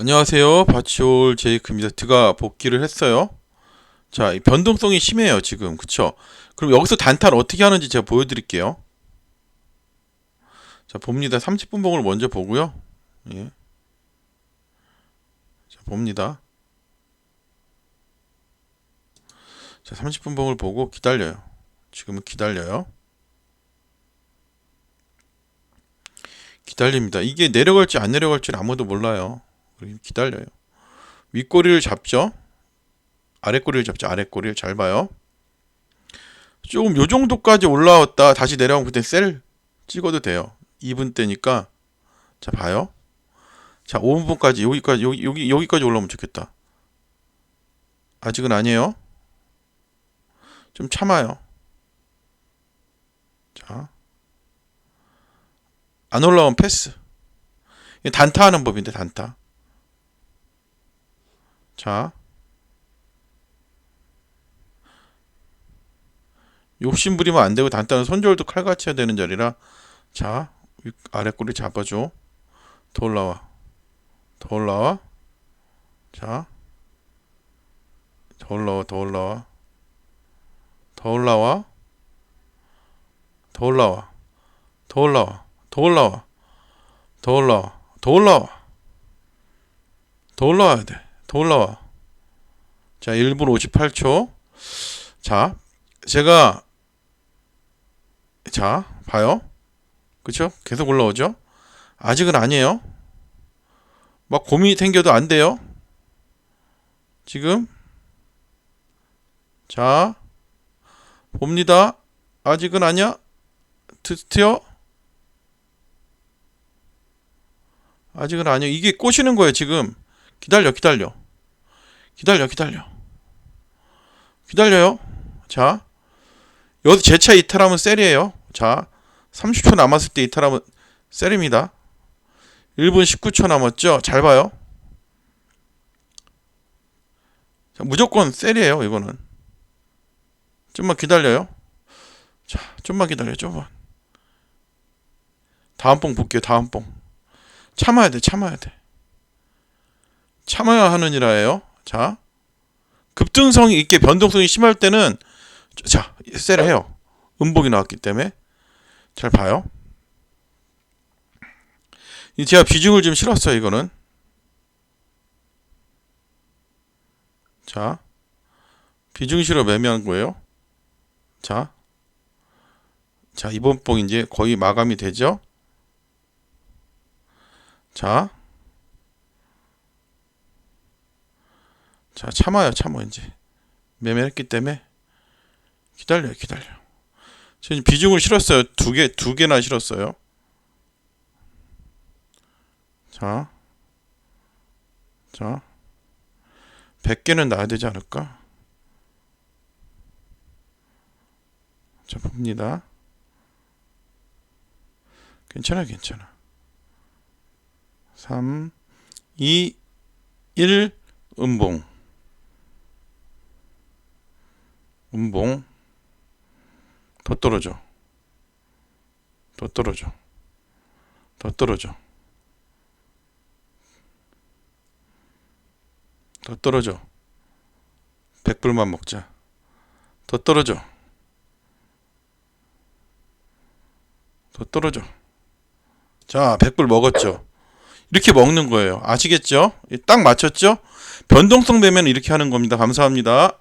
안녕하세요. 바치올 제이크입니다. 드가 복귀를 했어요. 자, 이 변동성이 심해요, 지금. 그쵸? 그럼 여기서 단타를 어떻게 하는지 제가 보여드릴게요. 자, 봅니다. 30분 봉을 먼저 보고요. 예. 자, 봅니다. 자, 30분 봉을 보고 기다려요. 지금은 기다려요. 기다립니다. 이게 내려갈지 안 내려갈지 아무도 몰라요. 그리고 기다려요. 윗꼬리를 잡죠. 아랫꼬리를 잡죠. 아랫꼬리를 잘 봐요. 조금 요 정도까지 올라왔다 다시 내려오면 그때 셀 찍어도 돼요. 2분 때니까 자 봐요. 자 5분까지 여기까지 여기 여기 여기까지 올라오면 좋겠다. 아직은 아니에요. 좀 참아요. 자. 안 올라오면 패스. 단타하는 법인데 단타. 자. 욕심 부리면 안 되고 단단한 손절도 칼같이 해야 되는 자리라. 자, 아래 꼬리 잡아줘. 더 올라와. 더 올라와. 자. 더 올라와, 더 올라와. 더 올라와. 더 올라와. 더 올라와. 더 올라와. 더 올라와. 더 올라와. 더 올라와야 돼. 더 올라와. 자 1분 58초. 자 제가 자 봐요. 그쵸? 계속 올라오죠? 아직은 아니에요. 막 고민이 생겨도 안 돼요. 지금. 자 봅니다. 아직은 아니야? 트트요 아직은 아니야 이게 꼬시는 거예요 지금 기다려 기다려. 기다려 기다려. 기다려요. 자 여기서 제차 이탈하면 셀이에요. 자 30초 남았을 때 이탈하면 셀입니다. 1분 19초 남았죠? 잘 봐요. 자, 무조건 셀이에요 이거는. 좀만 기다려요. 자 좀만 기다려요 좀만. 다음 뽕 볼게요 다음 뽕. 참아야 돼 참아야 돼 참아야 일이에요. 자 급등성이 있게 변동성이 심할 때는 자 셀해요. 음복이 나왔기 때문에. 잘 봐요. 이 제가 비중을 좀 실었어요 이거는. 자 비중 실어 매매한 거예요. 자, 자 이번 뽕 이제 거의 마감이 되죠? 자, 자 참아요 참아 이제 매매했기 때문에 기다려요 기다려 지금 비중을 실었어요 두 개 두 개나 실었어요 자, 자, 100개는 나야 되지 않을까? 자, 봅니다. 괜찮아, 괜찮아. 3, 2, 1, 음봉. 음봉. 더 떨어져. 더 떨어져. 더 떨어져. 더 떨어져. 100불만 먹자. 더 떨어져. 더 떨어져. 자, 100불 먹었죠. 이렇게 먹는 거예요. 아시겠죠? 딱 맞췄죠? 변동성 되면 이렇게 하는 겁니다. 감사합니다.